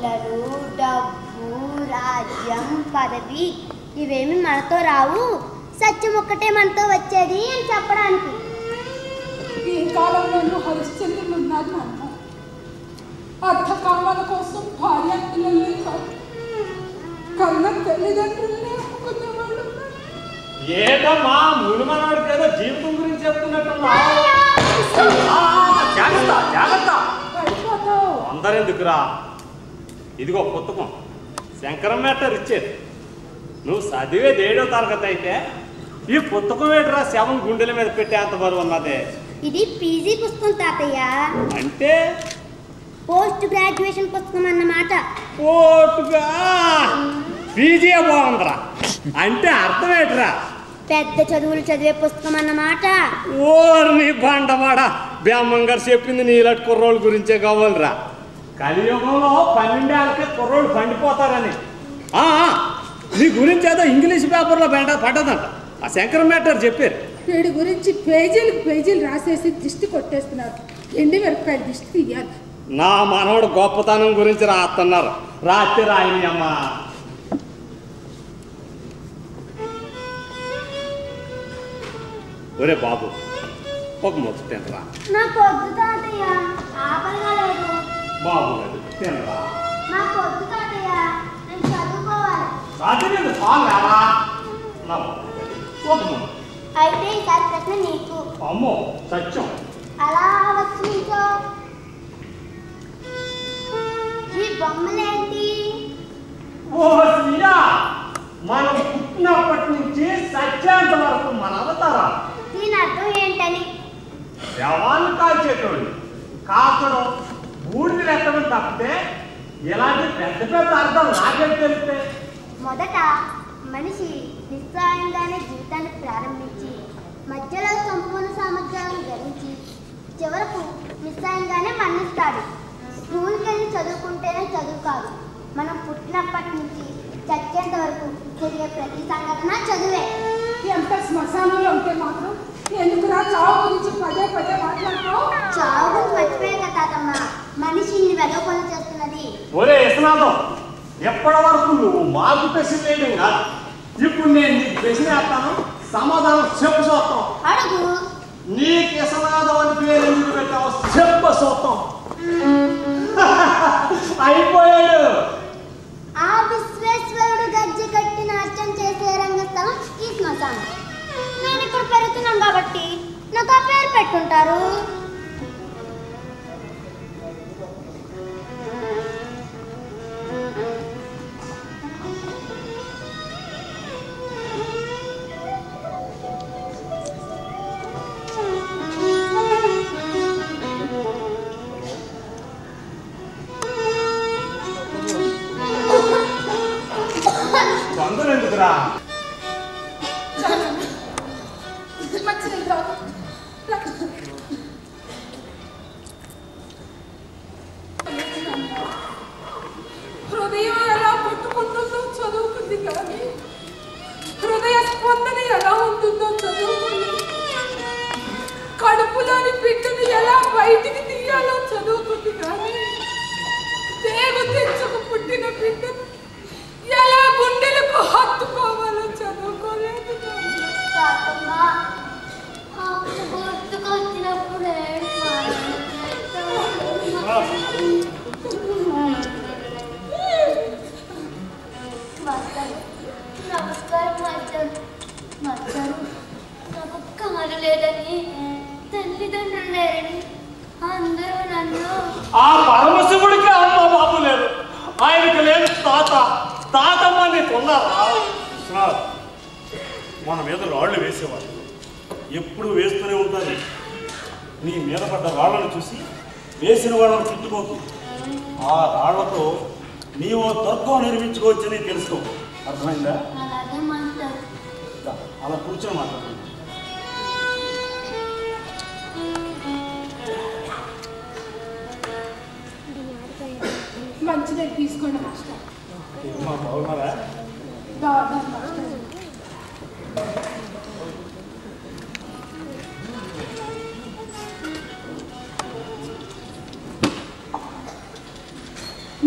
పిల్లలు డబ్బు రాజ్యం పదవి ఇవేమి మనతో రావు. సత్యం ఒక్కటే మనతో వచ్చేది అని చెప్పడానికి. ఈ కాలంలోనూ హరిశ్చంద్రులు ఉన్నారు నాన్న. అర్థకామాల కోసం భార్య పిల్లల్ని కన్న తల్లిదండ్రుల్ని అమ్ముకునేవాళ్ళు ఉన్నారు. ఏటమ్మా ముని మనవాడికి ఏదో జీవితం గురించి చెప్తున్నట్టున్నా జాగ్రత్త జాగ్రత్త. అందరెందుకురా? ఇదిగో పుస్తకం. శంకరం మేటర్ ఇచ్చేది. నువ్వు చదివేది ఏడో తరగతి అయితే ఈ పుస్తకం ఏంటిరా శవం గుండెల మీద పెట్టేంత బరువు ఉన్నదే? ఇది పీజీ పుస్తకం తాతయ్య. అంటే? పోస్ట్ గ్రాడ్యుయేషన్ పుస్తకం అన్నమాట. పీజీ బాగుందిరా? అంటే అర్థం ఏంటిరా? పెద్ద చదువులు చదివే పుస్తకం అన్నమాట. ఓర్ని బండవాడ? బ్రహ్మం గారు చెప్పింది నీలాంటి కుర్రోళ్ళ గురించే కావాలిరా. కలియుగంలో పన్నెండేళ్ళకే కుర్రోళ్ళు పండిపోతారని. నీ గురించి ఏదో ఇంగ్లీష్ పేపర్లో బెండ పడ్డదంట. ఆ శంకరం మేటర్ చెప్పారు. వీడి గురించి పేజీలకు పేజీలు రాసేసి దిష్టి కొట్టేస్తున్నారు. ఎండి మిరపకాయలు దిష్టి తీయాలి. నా మనవడు గొప్పతనం గురించి రాస్తున్నారు. రాత్రి రాయని అమ్మా. ఒరే బాబు ఒక ముద్ద తినరా నాకు వద్దు తాతయ్య ఆకలిగా లేదు బాబు లేదు తినరా రాత్రి ముద్ద అయితే ఈసారి ప్రశ్న నీకు. అమ్మో సత్యం. అలా వచ్చి నీతో ఈ బొమ్మలేంటి? ఓ సీయా మనం పుట్టినప్పటి నుంచి సత్యాంత వరకు మన అవతారం దీని అర్థం ఏంటని? శవాన్ని కాల్చేటోళ్ళు. కాల్చడం బూడిదలు ఎత్తడం తప్పితే ఇలాంటి పెద్ద పెద్ద అర్థం నాకేం తెలిస్తే? మొదట మనిషి నిస్సాయంగానే జీవితాన్ని ప్రారంభించి మధ్యలో సంపూర్ణ సామర్థ్యాలను ధరించి చివరకు నిస్సాయంగానే మరణిస్తాడు. స్కూల్కి వెళ్ళి చదువుకుంటేనే చదువు కాదు మనం పుట్టినప్పటి నుంచి చచ్చేంత వరకు జరిగే ప్రతి సంఘటన చదువే. ఎంత శ్మశానంలో ఉంటే మాత్రం ఎందుకురా చావు గురించి పదే పదే మాట్లాడతావు? చావు గురించి మర్చిపోయే కదా తాతమ్మ. మనిషి ఇన్ని వెలవ పనులు చేస్తున్నది. ఒరే ఇసనాథం ఎప్పటి వరకు నువ్వు మాకు ప్రశ్న వేయడం కాదు? ఇప్పుడు నేను నీకు ప్రశ్న వేస్తాను సమాధానం చెప్పు చూస్తాం అడుగు. నీకు ఇసనాథం అని పేరు ఎందుకు పెట్టావు చెప్పు చూస్తాం అయిపోయాడు. ఆ విశ్వేశ్వరుడు గజ్జి కట్టి నాట్యం చేసే రంగస్థలం ఈ శ్మశానం. నేను ఇక్కడ పెరుగుతున్నాను కాబట్టి నాకు ఆ పేరు పెట్టుంటారు. హృదయం ఎలా కొట్టుకుంటుందో చదువుకుంది కానీ హృదయ స్పందన ఎలా ఉంటుందో చదువుకుంది. కడుపులోని బిడ్డను ఎలా బయటికి తీయాలో చదువుకుంది కానీ దేవు తెచ్చుకు పుట్టిన బిడ్డను ఆ పరమశివుడికి అమ్మ బాబు లేదు. ఆయనకు లేదు తాత. తాతమ్మ నీకు ఉన్నారా సార్ మన మీద రాళ్ళు వేసేవాళ్ళు. ఎప్పుడు వేస్తూనే ఉంటారు. నీ మీద పడ్డ రాళ్ళను చూసి వేసిన వాళ్ళని చుట్టుకోకు ఆ రాళ్ళతో నీవు దుర్గం నిర్మించుకోవచ్చని తెలుసుకో అర్థమైందా? అలా కూర్చొని మాట్లాడుతుంది మంచిదే తీసుకోండి మాస్టర్ మా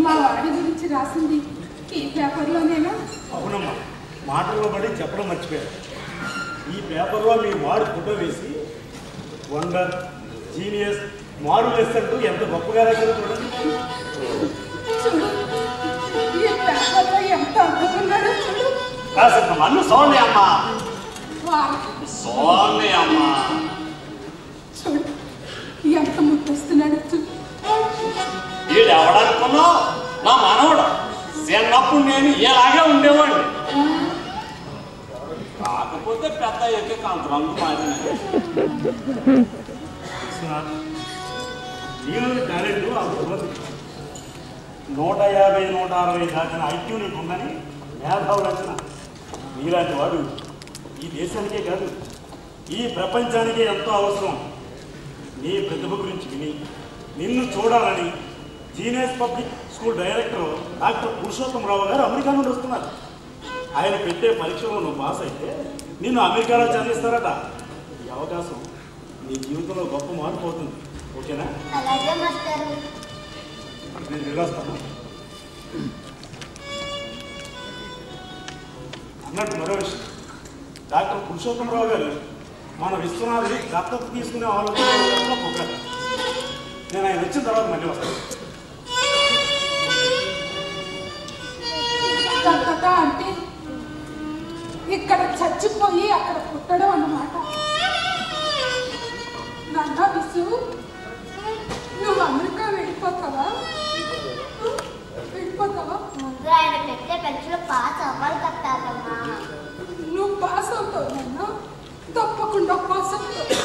మా వాడి గురించి రాసింది ఈ పేపర్లోనేనా? అవునమ్మా మాటల్లో పడి చెప్పడం మర్చిపోయారు ఈ పేపర్లో మీ వాడు ఫోటో వేసి వండర్ జీనియస్ మారులెస్ అంటూ ఎంత గొప్పగా రాశారో చూడండి. కాసేపు మన్ను సోని అమ్మా. సోని అమ్మా. చూడు ఎంత ముద్దస్తున్నాడు. చూడు వీడు ఎవడనుకున్నావు నా మనవడు. చిన్నప్పుడు నేను ఇలాగే ఉండేవాడిని. కాకపోతే పెద్ద ఎక్కి కాంత రంగు మారిన టాలెంట్ నూట యాభై నూట అరవై దాటిన ఐక్యూ నీకు ఉందని మేధావులు అంచనా నీలాంటి వాడు ఈ దేశానికే కాదు ఈ ప్రపంచానికే ఎంతో అవసరం. నీ ప్రతిభ గురించి విని నిన్ను చూడాలని genius public school director doctor Purushottamarao గారు అమెరికా నుండి వస్తున్నారు. ఆయన పెట్టే పరీక్షలో నువ్వు పాస్ అయితే నిన్ను అమెరికాలో చదివిస్తారట ఈ అవకాశం నీ జీవితంలో గొప్ప మార్పు అవుతుంది. ఓకేనా? నేను వెళ్ళొస్తాను. ఉన్నట్టు మరో విషయం డాక్టర్ పురుషోత్తమరావు గారు మన విశ్వనాథుని దత్తత తీసుకునే ఆలోచన ఒకరు నేను ఆయన వచ్చిన తర్వాత మళ్ళీ వస్తాను. దత్తత అంటే ఇక్కడ చచ్చిపోయి అక్కడ పుట్టడం అన్నమాట. నాన్న విసు నువ్వు అమెరికా వెళ్ళిపోతావా? తప్పకుండా పాస్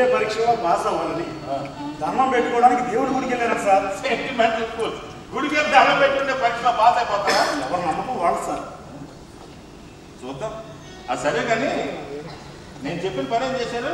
పెట్టే పరీక్షలో పాస్ అవ్వాలని ధర్మం పెట్టుకోవడానికి దేవుడి గుడికి వెళ్ళారు సార్. సెంటిమెంటల్ స్కూల్ గుడికి వెళ్తే అలా పెట్టుంటే పరీక్షలో పాస్ అయిపోతారా? ఎవరి నమ్మకం వాళ్ళు సార్. చూద్దాం. అది సరే కానీ నేను చెప్పిన పని ఏం చేశారు?